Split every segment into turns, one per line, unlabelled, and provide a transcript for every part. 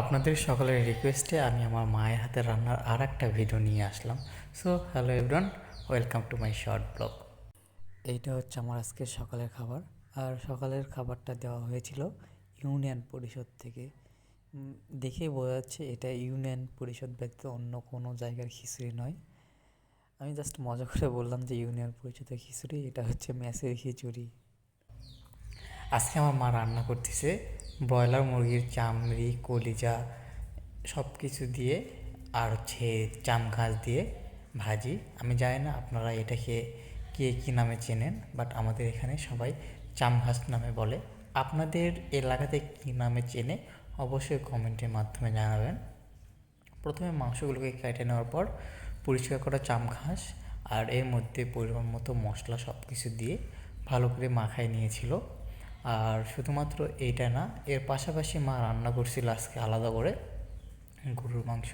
আপনাদের সকলের রিকোয়েস্টে আমি আমার মায়ের হাতে রান্নার আর একটা ভিডিও নিয়ে আসলাম। So hello everyone welcome to my short blog এইটা হচ্ছে আমার আজকের সকালের খাবার। আর সকালের খাবারটা দেওয়া হয়েছিল ইউনিয়ন পরিষদ থেকে। দেখেই বোঝা যাচ্ছে এটা ইউনিয়ন পরিষদ ব্যতীত অন্য কোনো জায়গার খিচুড়ি নয়। আমি জাস্ট মজা করে বললাম যে ইউনিয়ন পরিষদের খিচুড়ি, এটা হচ্ছে মেসের খিচুড়ি। আজকে আমার মা রান্না করতেছে ব্রয়লার, মুরগির চামড়ি, কলিজা সব কিছু দিয়ে আর হচ্ছে চাম ঘাস দিয়ে ভাজি। আমি জানি না আপনারা এটাকে কে কী নামে চেনেন বাট আমাদের এখানে সবাই চাম ঘাস নামে বলে। আপনাদের এলাকাতে কী নামে চেনে, অবশ্যই কমেন্টের মাধ্যমে জানাবেন। প্রথমে মাংসগুলোকে কেটে নেওয়ার পর পরিষ্কার করা চাম ঘাস আর এর মধ্যে পরিমাণ মতো মশলা সব কিছু দিয়ে ভালো করে মাখায় নিয়েছিল। আর শুধুমাত্র এইটা না, এর পাশাপাশি মা রান্না করছিল আজকে আলাদা করে গরুর মাংস।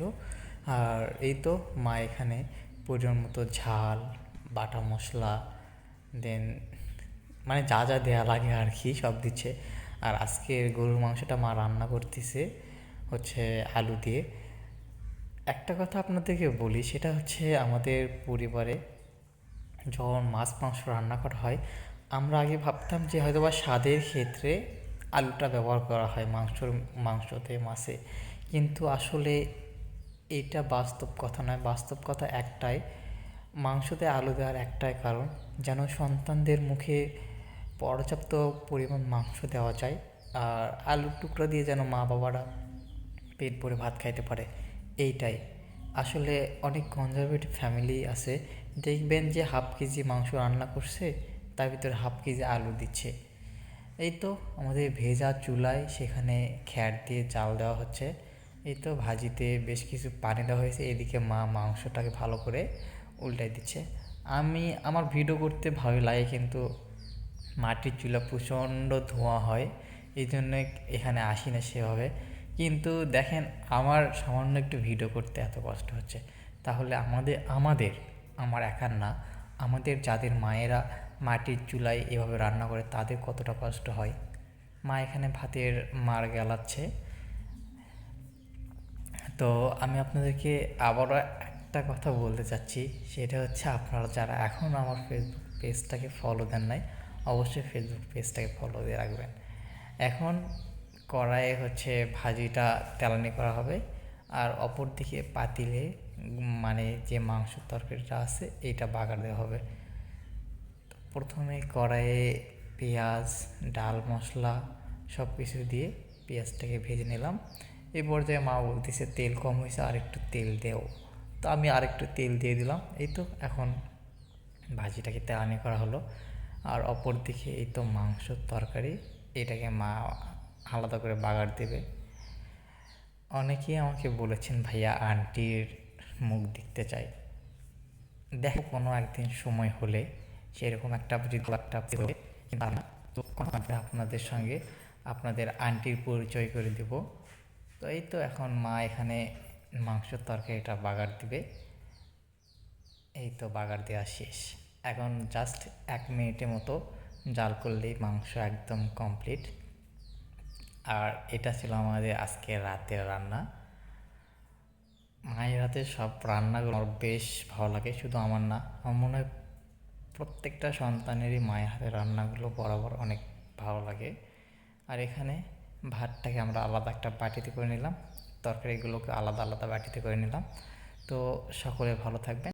আর এই তো মা এখানে পরিমাণ মতো ঝাল, বাটা মশলা, দেন মানে যা যা দেয়া লাগে আর কি সব দিচ্ছে। আর আজকের গরুর মাংসটা মা রান্না করতেছে হচ্ছে আলু দিয়ে। একটা কথা আপনাদেরকে বলি, সেটা হচ্ছে আমাদের পরিবারে যখন মাছ মাংস রান্না করা হয় আমরা আগে ভাবতাম যে হয়তো বা স্বাদের ক্ষেত্রে আলুটা ব্যবহার করা হয় মাংসর, মাংসতে, মাছে। কিন্তু আসলে এটা বাস্তব কথা নয়। বাস্তব কথা একটাই, মাংসতে আলু দেওয়ার একটাই কারণ, যেন সন্তানদের মুখে পর্যাপ্ত পরিমাণ মাংস দেওয়া যায় আর আলুর টুকরা দিয়ে যেন মা বাবারা পেট ভরে ভাত খাইতে পারে, এইটাই। আসলে অনেক কনজারভেটিভ ফ্যামিলি আছে। দেখবেন যে হাফ কেজি মাংস রান্না করছে তার ভিতরে হাফ কেজি আলু দিচ্ছে। এই তো আমাদের ভেজা চুলায় সেখানে খ্যার দিয়ে চাল দেওয়া হচ্ছে। এই তো ভাজিতে বেশ কিছু পানি দেওয়া হয়েছে, এদিকে মা মাংসটাকে ভালো করে উল্টাই দিচ্ছে। আমি, আমার ভিডিও করতে ভালো লাগে কিন্তু মাটির চুলা প্রচণ্ড ধোঁয়া হয়, এই জন্য এখানে আসি না সেভাবে। কিন্তু দেখেন আমার সামান্য একটু ভিডিও করতে এত কষ্ট হচ্ছে। তাহলে আমাদের আমাদের, আমার একার না আমাদের যাদের মায়েরা মাটির চুলায় এভাবে রান্না করে তাদের কতটা কষ্ট হয়? মা এখানে ভাতের মার গেলাচ্ছে। তো আমি আপনাদেরকে আবারও একটা কথা বলতে চাচ্ছি। সেটা হচ্ছে আপনারা যারা এখন আমার ফেসবুক পেজটাকে ফলো দেন নাই, অবশ্যই ফেসবুক পেজটাকে ফলো দিয়ে রাখবেন। এখন কড়াইয়ে হচ্ছে ভাজিটা তেলানি করা হবে। আর অপর দিকে পাতিলে মানে যে মাংস তরকারিটা আছে এটা বাগার দেওয়া হবে। প্রথমে কড়াইয়ে পেঁয়াজ, ডাল মশলা সব কিছু দিয়ে পেঁয়াজটাকে ভেজে নিলাম। এই পর্যায়ে মা বলতেছে, তেল কম হয়েছে আর একটু তেল দেও। তো আমি আর একটু তেল দিয়ে দিলাম। এই তো এখন ভাজিটাকে তেলানি করা হলো। আর অপর দিকে এই তো মাংসর তরকারি, এটাকে মা আলাদা করে বাগার দেবে। অনেকেই আমাকে বলেছেন, ভাইয়া, আন্টির মুখ দেখতে চাই। দেখো, কোনো একদিন সময় হলে সেরকম একটা যদি একটা কিন্তু তো আপনাদের সঙ্গে আপনাদের আন্টির পরিচয় করে দেব। তো এই তো এখন মা এখানে মাংসের তরকারিটা বাগার দিবে। এই তো বাগার দেওয়া শেষ। এখন জাস্ট এক মিনিটের মতো জাল করলেই মাংস একদম কমপ্লিট আর এটা ছিল আমাদের আজকে রাতের রান্না। মায়ের হাতে সব রান্নাগুলো আমার বেশ ভালো লাগে, শুধু আমার না। আমার মনে হয় প্রত্যেকটা সন্তানেরই মায়ের হাতে রান্নাগুলো বরাবর অনেক ভালো লাগে। আর এখানে ভাতটাকে আমরা আলাদা একটা বাটিতে করে নিলাম, তরকারিগুলোকে আলাদা আলাদা বাটিতে করে নিলাম। তো সকলে ভালো থাকবেন।